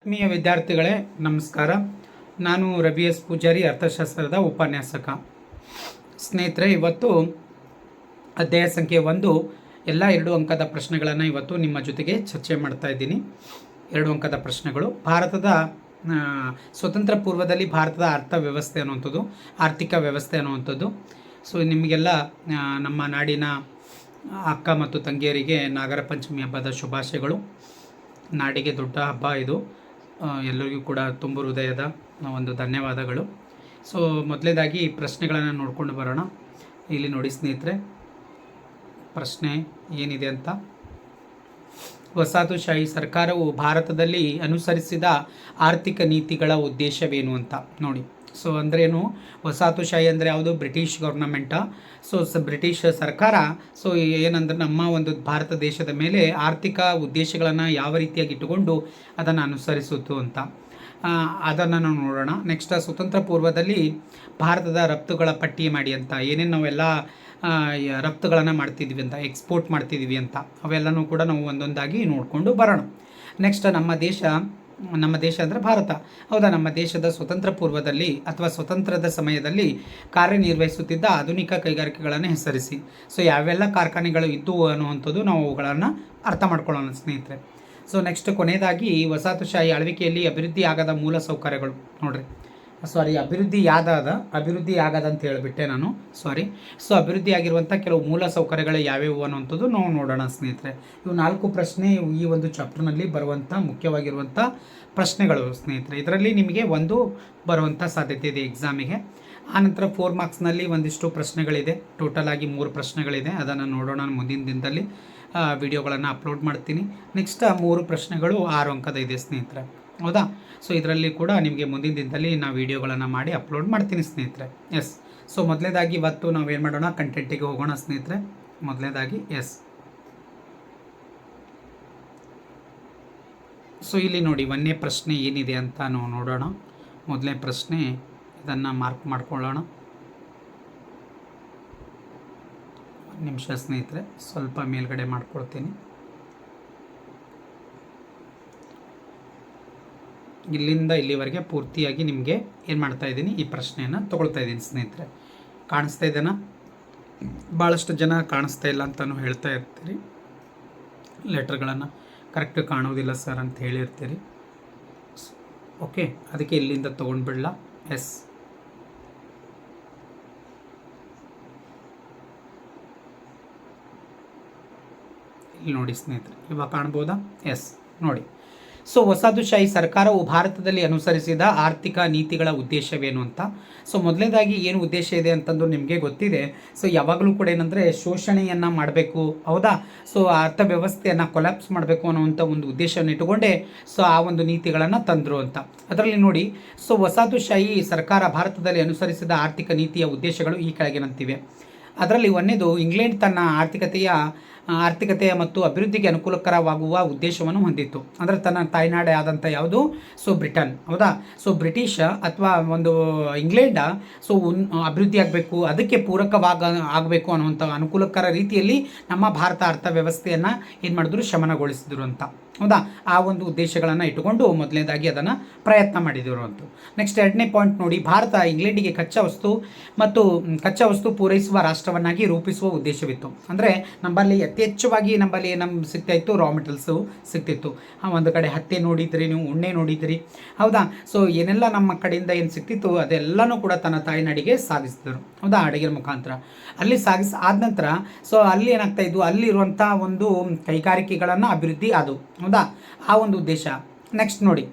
ಆತ್ಮೀಯ ವಿದ್ಯಾರ್ಥಿಗಳೇ, ನಮಸ್ಕಾರ. ನಾನು ರವಿ ಎಸ್. ಪೂಜಾರಿ, ಅರ್ಥಶಾಸ್ತ್ರದ ಉಪನ್ಯಾಸಕ. ಸ್ನೇಹಿತರೆ, ಇವತ್ತು ಅಧ್ಯಾಯ ಸಂಖ್ಯೆ ಒಂದು, ಎಲ್ಲ ಎರಡು ಅಂಕದ ಪ್ರಶ್ನೆಗಳನ್ನು ಇವತ್ತು ನಿಮ್ಮ ಜೊತೆಗೆ ಚರ್ಚೆ ಮಾಡ್ತಾ ಇದ್ದೀನಿ. ಎರಡು ಅಂಕದ ಪ್ರಶ್ನೆಗಳು. ಭಾರತದ ಸ್ವತಂತ್ರ ಪೂರ್ವದಲ್ಲಿ ಭಾರತದ ಅರ್ಥ ವ್ಯವಸ್ಥೆ ಅನ್ನುವಂಥದ್ದು, ಆರ್ಥಿಕ ವ್ಯವಸ್ಥೆ ಅನ್ನುವಂಥದ್ದು. ಸೊ ನಿಮಗೆಲ್ಲ ನಮ್ಮ ನಾಡಿನ ಅಕ್ಕ ಮತ್ತು ತಂಗಿಯರಿಗೆ ನಾಗರ ಪಂಚಮಿ ಹಬ್ಬದ ಶುಭಾಶಯಗಳು. ನಾಡಿಗೆ ದೊಡ್ಡ ಹಬ್ಬ ಇದು. ಎಲ್ಲರಿಗೂ ಕೂಡ ತುಂಬ ಹೃದಯದ ಒಂದು ಧನ್ಯವಾದಗಳು. ಸೊ ಮೊದಲೇದಾಗಿ ಪ್ರಶ್ನೆಗಳನ್ನು ನೋಡ್ಕೊಂಡು ಬರೋಣ. ಇಲ್ಲಿ ನೋಡಿ ಸ್ನೇಹಿತರೆ, ಪ್ರಶ್ನೆ ಏನಿದೆ ಅಂತ. ವಸಾಹತುಶಾಹಿ ಸರ್ಕಾರವು ಭಾರತದಲ್ಲಿ ಅನುಸರಿಸಿದ ಆರ್ಥಿಕ ನೀತಿಗಳ ಉದ್ದೇಶವೇನು ಅಂತ ನೋಡಿ. ಸೊ ಅಂದ್ರೇನು? ವಸಾತುಶಾಹಿ ಅಂದರೆ ಯಾವುದು? British government. ಸೊ ಬ್ರಿಟಿಷ್ ಸರ್ಕಾರ ಸೊ ಏನಂದ್ರೆ ನಮ್ಮ ಒಂದು ಭಾರತ ದೇಶದ ಮೇಲೆ ಆರ್ಥಿಕ ಉದ್ದೇಶಗಳನ್ನು ಯಾವ ರೀತಿಯಾಗಿ ಇಟ್ಟುಕೊಂಡು ಅದನ್ನು ಅನುಸರಿಸಿತು ಅಂತ. ಅದನ್ನು ನಾವು ನೋಡೋಣ. ನೆಕ್ಸ್ಟ್ ಸ್ವತಂತ್ರ ಪೂರ್ವದಲ್ಲಿ ಭಾರತದ ರಫ್ತುಗಳ ಪಟ್ಟಿ ಮಾಡಿ ಅಂತ. ಏನೇನು ನಾವೆಲ್ಲ ರಫ್ತುಗಳನ್ನು ಮಾಡ್ತಿದ್ವಿ ಅಂತ ಎಕ್ಸ್ಪೋರ್ಟ್ ಮಾಡ್ತಿದ್ವಿ ಅಂತ. ಅವೆಲ್ಲನೂ ಕೂಡ ನಾವು ಒಂದೊಂದಾಗಿ ನೋಡಿಕೊಂಡು ಬರೋಣ. ನೆಕ್ಸ್ಟ್ ನಮ್ಮ ದೇಶ ನಮ್ಮ ದೇಶ ಅಂದರೆ ಭಾರತ. ಹೌದಾ? ನಮ್ಮ ದೇಶದ ಸ್ವತಂತ್ರ ಪೂರ್ವದಲ್ಲಿ ಅಥವಾ ಸ್ವತಂತ್ರದ ಸಮಯದಲ್ಲಿ ಕಾರ್ಯನಿರ್ವಹಿಸುತ್ತಿದ್ದ ಆಧುನಿಕ ಕೈಗಾರಿಕೆಗಳನ್ನು ಹೆಸರಿಸಿ. ಸೊ ಯಾವೆಲ್ಲ ಕಾರ್ಖಾನೆಗಳು ಇದ್ದವು ಅನ್ನುವಂಥದ್ದು ನಾವು ಅವುಗಳನ್ನು ಅರ್ಥ ಮಾಡ್ಕೊಳ್ಳೋಣ ಸ್ನೇಹಿತರೆ. ಸೊ ನೆಕ್ಸ್ಟ್ ಕೊನೆಯದಾಗಿ ವಸಾಹತುಶಾಹಿ ಆಳ್ವಿಕೆಯಲ್ಲಿ ಅಭಿವೃದ್ಧಿ ಆಗದ ಮೂಲ ಸೌಕರ್ಯಗಳು ನೋಡ್ರಿ. ಸಾರಿ ಅಭಿವೃದ್ಧಿ ಯಾದಾದ ಅಭಿವೃದ್ಧಿ ಆಗದ ಅಂತ ಹೇಳಿಬಿಟ್ಟೆ ನಾನು. ಸಾರಿ ಸೊ ಅಭಿವೃದ್ಧಿ ಆಗಿರುವಂಥ ಕೆಲವು ಮೂಲ ಸೌಕರ್ಯಗಳು ಯಾವ್ಯಾವು ಅನ್ನುವಂಥದ್ದು ನಾವು ನೋಡೋಣ ಸ್ನೇಹಿತರೆ. ಇವು ನಾಲ್ಕು ಪ್ರಶ್ನೆ ಈ ಒಂದು ಚಾಪ್ಟರ್ನಲ್ಲಿ ಬರುವಂಥ ಮುಖ್ಯವಾಗಿರುವಂಥ ಪ್ರಶ್ನೆಗಳು ಸ್ನೇಹಿತರೆ. ಇದರಲ್ಲಿ ನಿಮಗೆ ಒಂದು ಬರುವಂಥ ಸಾಧ್ಯತೆ ಇದೆ ಎಕ್ಸಾಮಿಗೆ ಆನಂತರ ಫೋರ್ ಮಾರ್ಕ್ಸ್ನಲ್ಲಿ ಒಂದಿಷ್ಟು ಪ್ರಶ್ನೆಗಳಿದೆ. ಟೋಟಲ್ ಆಗಿ ಮೂರು ಪ್ರಶ್ನೆಗಳಿದೆ. ಅದನ್ನು ನೋಡೋಣ ಮುಂದಿನ ದಿನದಲ್ಲಿ. ವಿಡಿಯೋಗಳನ್ನು ಅಪ್ಲೋಡ್ ಮಾಡ್ತೀನಿ. ನೆಕ್ಸ್ಟ್ ಮೂರು ಪ್ರಶ್ನೆಗಳು ಆರು ಅಂಕದ ಇದೆ ಸ್ನೇಹಿತರೆ. ಹೌದಾ? ಸೊ ಇದರಲ್ಲಿ ಕೂಡ ನಿಮಗೆ ಮುಂದಿನ ದಿನದಲ್ಲಿ ನಾವು ವಿಡಿಯೋಗಳನ್ನು ಮಾಡಿ ಅಪ್ಲೋಡ್ ಮಾಡ್ತೀನಿ ಸ್ನೇಹಿತರೆ. ಎಸ್ ಸೊ ಮೊದಲೇದಾಗಿ ಇವತ್ತು ನಾವು ಏನು ಮಾಡೋಣ? ಕಂಟೆಂಟಿಗೆ ಹೋಗೋಣ ಸ್ನೇಹಿತರೆ. ಮೊದಲನೇದಾಗಿ ಎಸ್ ಸೊ ಇಲ್ಲಿ ನೋಡಿ ಒಂದನೇ ಪ್ರಶ್ನೆ ಏನಿದೆ ಅಂತ ನಾವು ನೋಡೋಣ. ಮೊದಲನೇ ಪ್ರಶ್ನೆ ಇದನ್ನು ಮಾರ್ಕ್ ಮಾಡ್ಕೊಳ್ಳೋಣ. ನಿಮಿಷ ಸ್ನೇಹಿತರೆ. ಸ್ವಲ್ಪ ಮೇಲ್ಗಡೆ ಮಾಡ್ಕೊಳ್ತೀನಿ ಇಲ್ಲಿಂದ ಇಲ್ಲಿವರೆಗೆ ಪೂರ್ತಿಯಾಗಿ ನಿಮಗೆ ಏನು ಮಾಡ್ತಾ ಇದ್ದೀನಿ ಈ ಪ್ರಶ್ನೆಯನ್ನು ತೊಗೊಳ್ತಾ ಇದ್ದೀನಿ ಸ್ನೇಹಿತರೆ. ಕಾಣಿಸ್ತಾ ಇದೆನಾ? ಭಾಳಷ್ಟು ಜನ ಕಾಣಿಸ್ತಾ ಇಲ್ಲ ಅಂತಲೂ ಹೇಳ್ತಾ ಇರ್ತೀರಿ. ಲೆಟ್ರ್ಗಳನ್ನು ಕರೆಕ್ಟ್ ಕಾಣೋದಿಲ್ಲ ಸರ್ ಅಂತ ಹೇಳಿರ್ತೀರಿ. ಓಕೆ ಅದಕ್ಕೆ ಇಲ್ಲಿಂದ ತೊಗೊಂಡ್ಬಿಡಲ? ಎಸ್ ಇಲ್ಲಿ ನೋಡಿ ಸ್ನೇಹಿತರೆ, ಇವಾಗ ಕಾಣ್ಬೋದಾ? ಎಸ್ ನೋಡಿ. ಸೊ ವಸಾಹತುಶಾಹಿ ಸರ್ಕಾರವು ಭಾರತದಲ್ಲಿ ಅನುಸರಿಸಿದ ಆರ್ಥಿಕ ನೀತಿಗಳ ಉದ್ದೇಶವೇನು ಅಂತ? ಸೊ ಮೊದಲನೇದಾಗಿ ಏನು ಉದ್ದೇಶ ಇದೆ ಅಂತಂದು ನಿಮಗೆ ಗೊತ್ತಿದೆ. ಸೊ ಯಾವಾಗಲೂ ಕೂಡ ಏನಂದರೆ ಶೋಷಣೆಯನ್ನು ಮಾಡಬೇಕು. ಹೌದಾ? ಸೊ ಅರ್ಥವ್ಯವಸ್ಥೆಯನ್ನು ಕೊಲಾಪ್ಸ್ ಮಾಡಬೇಕು ಅನ್ನುವಂಥ ಒಂದು ಉದ್ದೇಶವನ್ನು ಇಟ್ಟುಕೊಂಡೇ. ಸೊ ಆ ಒಂದು ನೀತಿಗಳನ್ನು ತಂದರು ಅಂತ. ಅದರಲ್ಲಿ ನೋಡಿ, ಸೊ ವಸಾದುಶಾಹಿ ಸರ್ಕಾರ ಭಾರತದಲ್ಲಿ ಅನುಸರಿಸಿದ ಆರ್ಥಿಕ ನೀತಿಯ ಉದ್ದೇಶಗಳು ಈ ಕೆಳಗಿನಂತಿವೆ. ಅದರಲ್ಲಿ ಒಂದೇದು, ಇಂಗ್ಲೆಂಡ್ ತನ್ನ ಆರ್ಥಿಕತೆಯ ಆ, ಆರ್ಥಿಕತೆಯ ಮತ್ತು ಅಭಿವೃದ್ಧಿಗೆ ಅನುಕೂಲಕರವಾಗುವ ಉದ್ದೇಶವನ್ನು ಹೊಂದಿತ್ತು. ಅಂದರೆ ತನ್ನ ತಾಯ್ನಾಡೆ ಆದಂಥ ಯಾವುದು? So Britain. ಹೌದಾ? ಸೊ ಬ್ರಿಟಿಷ್ ಅಥವಾ ಒಂದು ಇಂಗ್ಲೆಂಡ ಸೊ ಉನ್ ಅಭಿವೃದ್ಧಿ ಆಗಬೇಕು ಅದಕ್ಕೆ ಪೂರಕವಾಗ ಆಗಬೇಕು ಅನ್ನುವಂಥ ಅನುಕೂಲಕರ ರೀತಿಯಲ್ಲಿ ನಮ್ಮ ಭಾರತ ಅರ್ಥವ್ಯವಸ್ಥೆಯನ್ನು ಏನು ಮಾಡಿದ್ರು? ಶಮನಗೊಳಿಸಿದ್ರು ಅಂತ. ಹೌದಾ? ಆ ಒಂದು ಉದ್ದೇಶಗಳನ್ನು ಇಟ್ಟುಕೊಂಡು ಮೊದಲನೇದಾಗಿ ಅದನ್ನು ಪ್ರಯತ್ನ ಮಾಡಿದರು ಅಂತ ನೆಕ್ಸ್ಟ್ ಎರಡನೇ ಪಾಯಿಂಟ್ ನೋಡಿ, ಭಾರತ ಇಂಗ್ಲೆಂಡಿಗೆ ಕಚ್ಚಾ ವಸ್ತು ಮತ್ತು ಕಚ್ಚಾ ವಸ್ತು ಪೂರೈಸುವ ರಾಷ್ಟ್ರವನ್ನಾಗಿ ರೂಪಿಸುವ ಉದ್ದೇಶವಿತ್ತು. ಅಂದರೆ ನಮ್ಮಲ್ಲಿ ಅತಿ ಹೆಚ್ಚುವಾಗಿ ನಮ್ಮಲ್ಲಿ ನಮ್ಮ ಸಿಗ್ತಾ ಇತ್ತು ರಾ ಮೆಟೀರಿಯಲ್ಸು ಸಿಗ್ತಿತ್ತು ಒಂದು ಕಡೆ ಹತ್ತಿ ನೋಡಿದ್ರಿ, ನೀವು ಉಣ್ಣೆ ನೋಡಿದ್ರಿ. ಹೌದಾ? ಸೊ ಏನೆಲ್ಲ ನಮ್ಮ ಕಡೆಯಿಂದ ಏನು ಸಿಗ್ತಿತ್ತು, ಅದೆಲ್ಲನೂ ಕೂಡ ತನ್ನ ತಾಯಿನಾಡಿಗೆ ಸಾಗಿಸಿದರು. ಹೌದಾ? ಅಡುಗೆ ಮುಖಾಂತರ. ಅಲ್ಲಿ ಸಾಗಿಸಿ ಆದ ನಂತರ ಸೊ ಅಲ್ಲಿ ಏನಾಗ್ತಾ ಇದ್ದು ಅಲ್ಲಿರುವಂಥ ಒಂದು ಕೈಗಾರಿಕೆಗಳನ್ನು ಅಭಿವೃದ್ಧಿ ಆದವು. ಹೌದಾ ಆ ಒಂದು ಉದ್ದೇಶ. ನೆಕ್ಸ್ಟ್ ನೋಡಿ.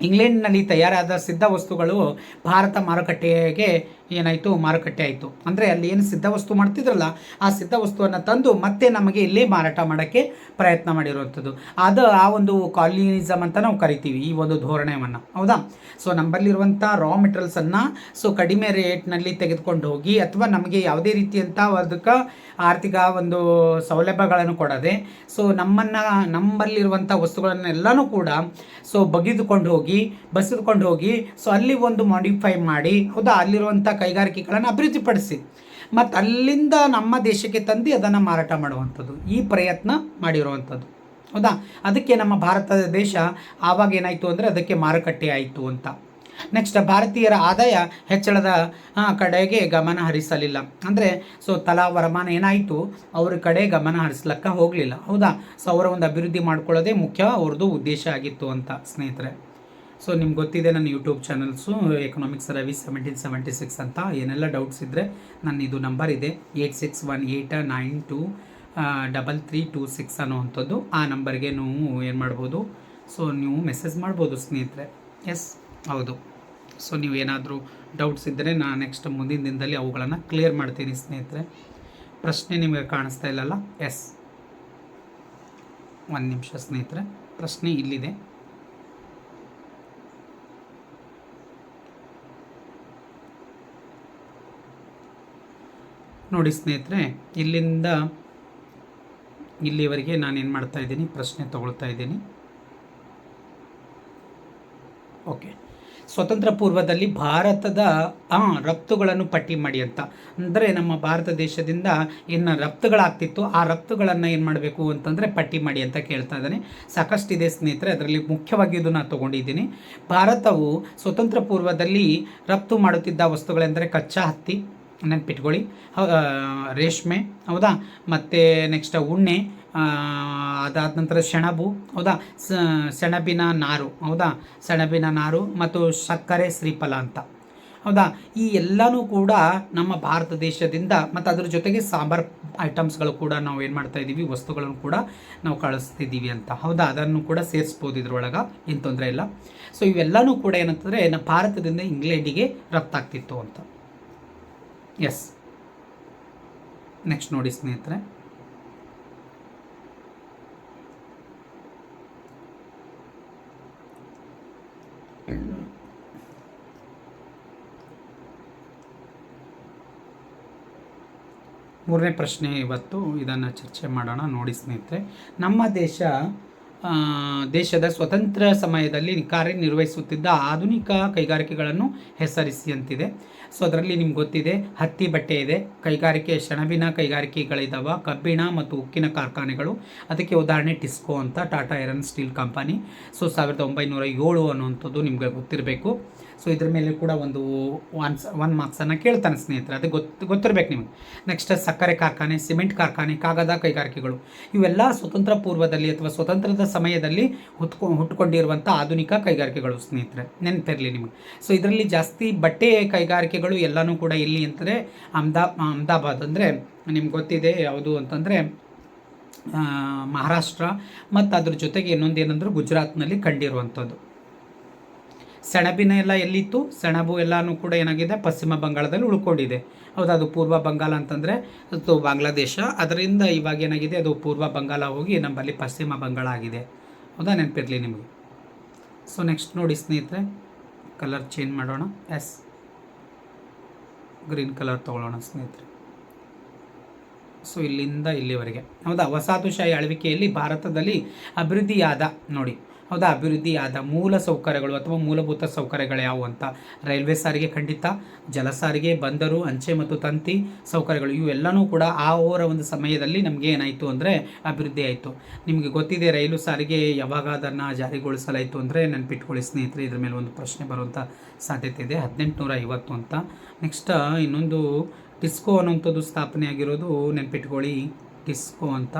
ಇಂಗ್ಲೆಂಡ್ನಲ್ಲಿ ತಯಾರಾದ ಸಿದ್ಧ ವಸ್ತುಗಳು ಭಾರತ ಮಾರುಕಟ್ಟೆಗೆ ಏನಾಯಿತು? ಮಾರುಕಟ್ಟೆ ಆಯಿತು. ಅಂದರೆ ಅಲ್ಲಿ ಏನು ಸಿದ್ಧ ವಸ್ತು ಮಾಡ್ತಿದ್ರಲ್ಲ, ಆ ಸಿದ್ಧ ವಸ್ತುವನ್ನು ತಂದು ಮತ್ತೆ ನಮಗೆ ಇಲ್ಲಿ ಮಾರಾಟ ಮಾಡೋಕ್ಕೆ ಪ್ರಯತ್ನ ಮಾಡಿರುವಂಥದ್ದು. ಅದು ಆ ಒಂದು ಕಾಲಿನಿಸಮ್ ಅಂತ ನಾವು ಕರಿತೀವಿ, ಈ ಒಂದು ಧೋರಣೆಯನ್ನು. ಹೌದಾ? ಸೊ ನಮ್ಮಲ್ಲಿರುವಂಥ ರಾ ಮೆಟೀರಿಯಲ್ಸನ್ನು ಸೊ ಕಡಿಮೆ ರೇಟ್ನಲ್ಲಿ ತೆಗೆದುಕೊಂಡು ಹೋಗಿ, ಅಥವಾ ನಮಗೆ ಯಾವುದೇ ರೀತಿಯಂಥ ಅದಕ್ಕೆ ಆರ್ಥಿಕ ಒಂದು ಸೌಲಭ್ಯಗಳನ್ನು ಕೊಡದೆ ಸೊ ನಮ್ಮನ್ನು ನಮ್ಮಲ್ಲಿರುವಂಥ ವಸ್ತುಗಳನ್ನೆಲ್ಲನೂ ಕೂಡ ಸೊ ಬಗೆದುಕೊಂಡು ಹೋಗಿ ಬಸಿದುಕೊಂಡು ಹೋಗಿ ಸೊ ಅಲ್ಲಿ ಒಂದು ಮಾಡಿಫೈ ಮಾಡಿ, ಹೌದಾ? ಅಲ್ಲಿರುವಂಥ ಕೈಗಾರಿಕೆಗಳನ್ನು ಅಭಿವೃದ್ಧಿಪಡಿಸಿ. ಮತ್ತು ಅಲ್ಲಿಂದ ನಮ್ಮ ದೇಶಕ್ಕೆ ತಂದು ಅದನ್ನು ಮಾರಾಟ ಮಾಡುವಂಥದ್ದು, ಈ ಪ್ರಯತ್ನ ಮಾಡಿರುವಂಥದ್ದು. ಹೌದಾ? ಅದಕ್ಕೆ ನಮ್ಮ ಭಾರತ ದೇಶ ಆವಾಗ ಏನಾಯಿತು ಅಂದರೆ ಅದಕ್ಕೆ ಮಾರುಕಟ್ಟೆ ಆಯಿತು ಅಂತ. ನೆಕ್ಸ್ಟ್ ಭಾರತೀಯರ ಆದಾಯ ಹೆಚ್ಚಳದ ಕಡೆಗೆ ಗಮನ ಹರಿಸಲಿಲ್ಲ. ಅಂದರೆ ಸೊ ತಲಾ ವರಮಾನ ಏನಾಯಿತು? ಅವ್ರ ಕಡೆ ಗಮನ ಹರಿಸ್ಲಕ್ಕ ಹೋಗಲಿಲ್ಲ. ಹೌದಾ? ಸೊ ಅವರ ಒಂದು ಅಭಿವೃದ್ಧಿ ಮಾಡ್ಕೊಳ್ಳೋದೇ ಮುಖ್ಯ ಅವ್ರದ್ದು ಉದ್ದೇಶ ಆಗಿತ್ತು ಅಂತ ಸ್ನೇಹಿತರೆ. ಸೊ ನಿಮ್ಗೆ ಗೊತ್ತಿದೆ ನನ್ನ YouTube channels economics Ravi seventeen seventy six ಅಂತ. ಏನೆಲ್ಲ ಡೌಟ್ಸ್ ಇದ್ದರೆ ನನ್ನ ಇದು ನಂಬರ್ ಇದೆ eight six one eight nine two double three two six ಅನ್ನೋವಂಥದ್ದು. ಆ ನಂಬರ್ಗೆ ನೀವು ಏನು ಮಾಡ್ಬೋದು? ಸೊ ನೀವು ಮೆಸೇಜ್ ಮಾಡ್ಬೋದು ಸ್ನೇಹಿತರೆ. ಎಸ್ ಹೌದು. ಸೊ ನೀವು ಏನಾದರೂ ಡೌಟ್ಸ್ ಇದ್ದರೆ ನಾನು ನೆಕ್ಸ್ಟ್ ಮುಂದಿನ ದಿನದಲ್ಲಿ ಅವುಗಳನ್ನು ಕ್ಲಿಯರ್ ಮಾಡ್ತೀನಿ ಸ್ನೇಹಿತರೆ. ಪ್ರಶ್ನೆ ನಿಮಗೆ ಕಾಣಿಸ್ತಾ ಇಲ್ಲಲ್ಲ? ಎಸ್ ಒಂದು ನಿಮಿಷ ಸ್ನೇಹಿತರೆ. ಪ್ರಶ್ನೆ ಇಲ್ಲಿದೆ. ನೋಡಿ ಸ್ನೇಹಿತರೆ, ಇಲ್ಲಿಂದ ಇಲ್ಲಿವರೆಗೆ ನಾನು ಏನು ಮಾಡ್ತಾ ಇದ್ದೀನಿ, ಪ್ರಶ್ನೆ ತಗೊಳ್ತಾ ಇದ್ದೀನಿ. ಓಕೆ. ಸ್ವತಂತ್ರ ಪೂರ್ವದಲ್ಲಿ ಭಾರತದ ರಫ್ತುಗಳನ್ನು ಪಟ್ಟಿ ಮಾಡಿ ಅಂತ. ಅಂದರೆ ನಮ್ಮ ಭಾರತ ದೇಶದಿಂದ ಏನು ರಫ್ತುಗಳಾಗ್ತಿತ್ತು, ಆ ರಫ್ತುಗಳನ್ನು ಏನು ಮಾಡಬೇಕು ಅಂತಂದರೆ ಪಟ್ಟಿ ಮಾಡಿ ಅಂತ ಕೇಳ್ತಾ ಇದ್ದಾನೆ. ಸಾಕಷ್ಟಿದೆ ಸ್ನೇಹಿತರೆ, ಅದರಲ್ಲಿ ಮುಖ್ಯವಾಗಿ ಇದು ನಾನು ತೊಗೊಂಡಿದ್ದೀನಿ. ಭಾರತವು ಸ್ವತಂತ್ರ ಪೂರ್ವದಲ್ಲಿ ರಫ್ತು ಮಾಡುತ್ತಿದ್ದ ವಸ್ತುಗಳೆಂದರೆ ಕಚ್ಚಾ ಹತ್ತಿ ನೆನ್ಪಿಟ್ಕೊಳ್ಳಿ. ರೇಷ್ಮೆ, ಹೌದಾ? ಮತ್ತು ನೆಕ್ಸ್ಟ್ ಉಣ್ಣೆ ಅದಾದ ನಂತರ ಸೆಣಬು, ಹೌದಾ? ಸೆಣಬಿನ ನಾರು, ಹೌದಾ? ಸೆಣಬಿನ ನಾರು ಮತ್ತು ಸಕ್ಕರೆ ಶ್ರೀಫಲ ಅಂತ. ಹೌದಾ? ಈ ಎಲ್ಲನೂ ಕೂಡ ನಮ್ಮ ಭಾರತ ದೇಶದಿಂದ ಮತ್ತು ಅದ್ರ ಜೊತೆಗೆ ಸಾಂಬಾರ್ ಐಟಮ್ಸ್ಗಳು ಕೂಡ ನಾವು ಏನು ಮಾಡ್ತಾ ಇದ್ದೀವಿ ವಸ್ತುಗಳನ್ನು ಕೂಡ ನಾವು ಕಳಿಸ್ತಿದ್ದೀವಿ ಅಂತ. ಹೌದಾ? ಅದನ್ನು ಕೂಡ ಸೇರಿಸ್ಬೋದು ಇದ್ರೊಳಗೆ, ಏನು ತೊಂದರೆ ಇಲ್ಲ. ಸೊ ಇವೆಲ್ಲನೂ ಕೂಡ ಏನಂತಂದರೆ ನಮ್ಮ ಭಾರತದಿಂದ ಇಂಗ್ಲೆಂಡಿಗೆ ರಫ್ತಾಗ್ತಿತ್ತು ಅಂತ. ಎಸ್ ನೆಕ್ಸ್ಟ್ ನೋಡಿ ಸ್ನೇಹಿತರೆ. ಮೂರನೇ ಪ್ರಶ್ನೆ ಇವತ್ತು ಇದನ್ನು ಚರ್ಚೆ ಮಾಡೋಣ. ನೋಡಿ ಸ್ನೇಹಿತರೆ ನಮ್ಮ ದೇಶ ದೇಶದ ಸ್ವತಂತ್ರ ಸಮಯದಲ್ಲಿ ಕಾರ್ಯನಿರ್ವಹಿಸುತ್ತಿದ್ದ ಆಧುನಿಕ ಕೈಗಾರಿಕೆಗಳನ್ನು ಹೆಸರಿಸಿ ಅಂತಿದೆ ಸೊ, ಅದರಲ್ಲಿ ನಿಮ್ಗೆ ಗೊತ್ತಿದೆ, ಹತ್ತಿ ಬಟ್ಟೆ ಇದೆ, ಕೈಗಾರಿಕೆ, ಸೆಣಬಿನ ಕೈಗಾರಿಕೆಗಳಿದ್ದಾವೆ ಕಬ್ಬಿಣ ಮತ್ತು ಉಕ್ಕಿನ ಕಾರ್ಖಾನೆಗಳು. ಅದಕ್ಕೆ ಉದಾಹರಣೆ ಟಿಸ್ಕೋ ಅಂತ, Tata iron steel company. So, ಸಾವಿರದ ಒಂಬೈನೂರ ಏಳು ಅನ್ನುವಂಥದ್ದು ನಿಮಗೆ ಗೊತ್ತಿರಬೇಕು. ಸೊ, ಇದ್ರ ಮೇಲೆ ಕೂಡ ಒಂದು ಒನ್ಸ್ ಒನ್ ಮಾರ್ಕ್ಸನ್ನು ಕೇಳ್ತಾನೆ ಸ್ನೇಹಿತರೆ, ಅದು ಗೊತ್ತು ಗೊತ್ತಿರಬೇಕು ನಿಮಗೆ. ನೆಕ್ಸ್ಟ್ ಸಕ್ಕರೆ ಕಾರ್ಖಾನೆ, ಸಿಮೆಂಟ್ ಕಾರ್ಖಾನೆ, ಕಾಗದ ಕೈಗಾರಿಕೆಗಳು. ಇವೆಲ್ಲ ಸ್ವತಂತ್ರ ಪೂರ್ವದಲ್ಲಿ ಅಥವಾ ಸ್ವತಂತ್ರದ ಸಮಯದಲ್ಲಿ ಹುಟ್ಕೊ ಹುಟ್ಟುಕೊಂಡಿರುವಂಥ ಆಧುನಿಕ ಕೈಗಾರಿಕೆಗಳು ಸ್ನೇಹಿತರೆ, ನೆನಪಿರಲಿ ನಿಮಗೆ. ಸೊ ಇದರಲ್ಲಿ ಜಾಸ್ತಿ ಬಟ್ಟೆ ಕೈಗಾರಿಕೆಗಳು ಎಲ್ಲನೂ ಕೂಡ ಎಲ್ಲಿ ಅಂತಂದರೆ ಅಹಮದಾ, ಅಹಮದಾಬಾದ್ ಅಂದರೆ ನಿಮ್ಗೆ ಗೊತ್ತಿದೆ ಯಾವುದು ಅಂತಂದರೆ ಮಹಾರಾಷ್ಟ್ರ ಮತ್ತು ಅದ್ರ ಜೊತೆಗೆ ಇನ್ನೊಂದು ಏನಂದ್ರೆ ಗುಜರಾತ್ನಲ್ಲಿ ಕಂಡಿರುವಂಥದ್ದು. ಸೆಣಬಿನ ಎಲ್ಲ ಎಲ್ಲಿತ್ತು? ಸೆಣಬು ಎಲ್ಲನೂ ಕೂಡ ಏನಾಗಿದೆ? ಪಶ್ಚಿಮ ಬಂಗಾಳದಲ್ಲಿ ಉಳ್ಕೊಂಡಿದೆ. ಹೌದಾ, ಅದು ಪೂರ್ವ ಬಂಗಾಳ ಅಂತಂದರೆ ಅದು ಬಾಂಗ್ಲಾದೇಶ. ಅದರಿಂದ ಇವಾಗ ಏನಾಗಿದೆ? ಅದು ಪೂರ್ವ ಬಂಗಾಳ ಹೋಗಿ ನಮ್ಮಲ್ಲಿ ಪಶ್ಚಿಮ ಬಂಗಾಳ ಆಗಿದೆ. ಹೌದಾ? ನೆನಪಿರಲಿ ನಿಮಗೆ. ಸೊ ನೆಕ್ಸ್ಟ್ ನೋಡಿ ಸ್ನೇಹಿತರೆ ಕಲರ್ ಚೇಂಜ್ ಮಾಡೋಣ. ಎಸ್ ಗ್ರೀನ್ ಕಲರ್ ತೊಗೊಳ್ಳೋಣ ಸ್ನೇಹಿತರೆ. ಸೊ ಇಲ್ಲಿಂದ ಇಲ್ಲಿವರೆಗೆ. ಹೌದಾ? ವಸಾಹತುಶಾಹಿ ಆಳ್ವಿಕೆಯಲ್ಲಿ ಭಾರತದಲ್ಲಿ ಅಭಿವೃದ್ಧಿಯಾದ, ನೋಡಿ ಹೌದಾ? ಅಭಿವೃದ್ಧಿಯಾದ ಮೂಲ ಸೌಕರ್ಯಗಳು ಅಥವಾ ಮೂಲಭೂತ ಸೌಕರ್ಯಗಳು ಯಾವುವು ಅಂತ? ರೈಲ್ವೆ ಸಾರಿಗೆ ಖಂಡಿತ, ಜಲ ಸಾರಿಗೆ, ಬಂದರು, ಅಂಚೆ ಮತ್ತು ತಂತಿ ಸೌಕರ್ಯಗಳು ಇವೆಲ್ಲನೂ ಕೂಡ ಆ ಓರ ಒಂದು ಸಮಯದಲ್ಲಿ ನಮಗೆ ಏನಾಯಿತು ಅಂದರೆ ಅಭಿವೃದ್ಧಿ ಆಯಿತು. ನಿಮಗೆ ಗೊತ್ತಿದೆ ರೈಲು ಸಾರಿಗೆ ಯಾವಾಗ ಅದನ್ನು ಜಾರಿಗೊಳಿಸಲಾಯಿತು ಅಂದರೆ ನೆನಪಿಟ್ಕೊಳ್ಳಿ ಸ್ನೇಹಿತರೆ, ಇದ್ರ ಮೇಲೆ ಒಂದು ಪ್ರಶ್ನೆ ಬರುವಂಥ ಸಾಧ್ಯತೆ ಇದೆ. ಹದಿನೆಂಟುನೂರ ಐವತ್ತು ಅಂತ. ನೆಕ್ಸ್ಟ್ ಇನ್ನೊಂದು ಟಿಸ್ಕೋ ಅನ್ನೋಂಥದ್ದು ಸ್ಥಾಪನೆ ಆಗಿರೋದು ನೆನ್ಪಿಟ್ಕೊಳ್ಳಿ. ಟಿಸ್ಕೋ ಅಂತ.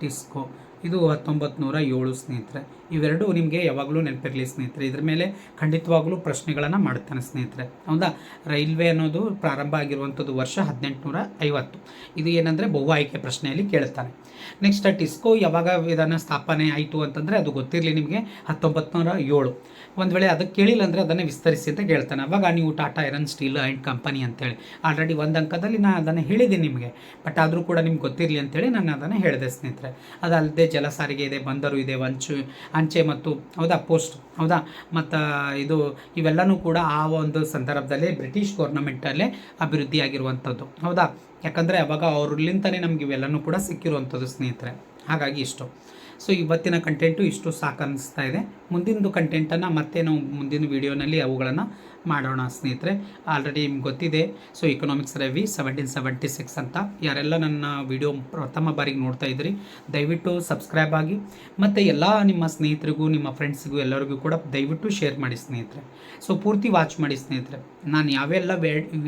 ಟಿಸ್ಕೋ. ಇದು ಹತ್ತೊಂಬತ್ತು ನೂರ ಏಳು ಸ್ನೇಹಿತರೆ. ಇವೆರಡು ನಿಮಗೆ ಯಾವಾಗಲೂ ನೆನಪಿರಲಿ ಸ್ನೇಹಿತರೆ. ಇದ್ರ ಮೇಲೆ ಖಂಡಿತವಾಗಲೂ ಪ್ರಶ್ನೆಗಳನ್ನು ಮಾಡ್ತಾನೆ ಸ್ನೇಹಿತರೆ. ಹೌದಾ? ರೈಲ್ವೆ ಅನ್ನೋದು ಪ್ರಾರಂಭ ಆಗಿರುವಂಥದ್ದು ವರ್ಷ ಹದಿನೆಂಟುನೂರ ಐವತ್ತು. ಇದು ಏನಂದರೆ ಬಹು ಆಯ್ಕೆ ಪ್ರಶ್ನೆಯಲ್ಲಿ ಕೇಳ್ತಾನೆ ನೆಕ್ಸ್ಟ್ ಟಿಸ್ಕೋ ಯಾವಾಗ ಇದನ್ನು ಸ್ಥಾಪನೆ ಆಯಿತು ಅಂತಂದರೆ ಅದು ಗೊತ್ತಿರಲಿ ನಿಮಗೆ ಹತ್ತೊಂಬತ್ತು ನೂರ ಏಳು. ಒಂದು ವೇಳೆ ಅದಕ್ಕೆ ಕೇಳಿಲ್ಲ ಅಂದರೆ ಅದನ್ನು ವಿಸ್ತರಿಸಿ ಅಂತ ಕೇಳ್ತಾನೆ. ಅವಾಗ ನೀವು Tata iron steel and company ಅಂತೇಳಿ. ಆಲ್ರೆಡಿ ಒಂದು ಅಂಕದಲ್ಲಿ ನಾನು ಅದನ್ನು ಹೇಳಿದ್ದೀನಿ ನಿಮಗೆ. ಬಟ್ ಆದರೂ ಕೂಡ ನಿಮ್ಗೆ ಗೊತ್ತಿರಲಿ ಅಂತೇಳಿ ನಾನು ಅದನ್ನು ಹೇಳಿದೆ ಸ್ನೇಹಿತರೆ. ಅದಲ್ಲದೆ ಜಲ ಸಾರಿಗೆ ಇದೆ, ಬಂದರು ಇದೆ ವಂಚು ಅಂಚೆ ಮತ್ತು ಹೌದಾ, ಪೋಸ್ಟ್, ಹೌದಾ? ಮತ್ತು ಇದು ಇವೆಲ್ಲನೂ ಕೂಡ ಆ ಒಂದು ಸಂದರ್ಭದಲ್ಲಿ ಬ್ರಿಟಿಷ್ ಗೌರ್ನಮೆಂಟಲ್ಲೇ ಅಭಿವೃದ್ಧಿಯಾಗಿರುವಂಥದ್ದು, ಹೌದಾ? ಯಾಕಂದರೆ ಅವಾಗ ಅವ್ರಲ್ಲಿಂದಲೇ ನಮ್ಗೆ ಇವೆಲ್ಲನೂ ಕೂಡ ಸಿಕ್ಕಿರುವಂಥದ್ದು ಸ್ನೇಹಿತರೆ, ಹಾಗಾಗಿ ಇಷ್ಟು. ಸೊ ಇವತ್ತಿನ ಕಂಟೆಂಟು ಇಷ್ಟು ಸಾಕು ಅನ್ನಿಸ್ತಾ ಇದೆ. ಮುಂದಿನದು ಕಂಟೆಂಟನ್ನು ಮತ್ತೆ ನಾವು ಮುಂದಿನ ವೀಡಿಯೋನಲ್ಲಿ ಅವುಗಳನ್ನು ಮಾಡೋಣ ಸ್ನೇಹಿತರೆ. ಆಲ್ರೆಡಿ ನಿಮ್ಗೆ ಗೊತ್ತಿದೆ. So economics Ravi seventeen seventy six ಅಂತ. ಯಾರೆಲ್ಲ ನನ್ನ ವಿಡಿಯೋ ಪ್ರಥಮ ಬಾರಿಗೆ ನೋಡ್ತಾ ಇದ್ದೀರಿ ದಯವಿಟ್ಟು ಸಬ್ಸ್ಕ್ರೈಬ್ ಆಗಿ. ಮತ್ತು ಎಲ್ಲ ನಿಮ್ಮ ಸ್ನೇಹಿತರಿಗೂ, ನಿಮ್ಮ ಫ್ರೆಂಡ್ಸ್ಗೂ ಎಲ್ಲರಿಗೂ ಕೂಡ ದಯವಿಟ್ಟು ಶೇರ್ ಮಾಡಿ ಸ್ನೇಹಿತರೆ. ಸೊ ಪೂರ್ತಿ ವಾಚ್ ಮಾಡಿ ಸ್ನೇಹಿತರೆ. ನಾನು ಯಾವೆಲ್ಲ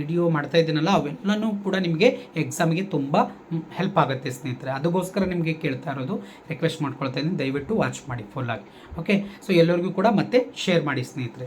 ವಿಡಿಯೋ ಮಾಡ್ತಾ ಇದ್ದೀನಲ್ಲ, ಅವೆಲ್ಲನೂ ಕೂಡ ನಿಮಗೆ ಎಕ್ಸಾಮಿಗೆ ತುಂಬ ಹೆಲ್ಪ್ ಆಗುತ್ತೆ ಸ್ನೇಹಿತರೆ. ಅದಕ್ಕೋಸ್ಕರ ನಿಮಗೆ ಕೇಳ್ತಾ ಇರೋದು ರಿಕ್ವೆಸ್ಟ್ ಮಾಡ್ಕೊಳ್ತಾ ಇದ್ದೀನಿ. ದಯವಿಟ್ಟು ವಾಚ್ ಮಾಡಿ ಫುಲ್ಲಾಗಿ ಓಕೆ ಸೊ ಎಲ್ಲರಿಗೂ ಕೂಡ ಮತ್ತೆ ಶೇರ್ ಮಾಡಿ ಸ್ನೇಹಿತರೆ.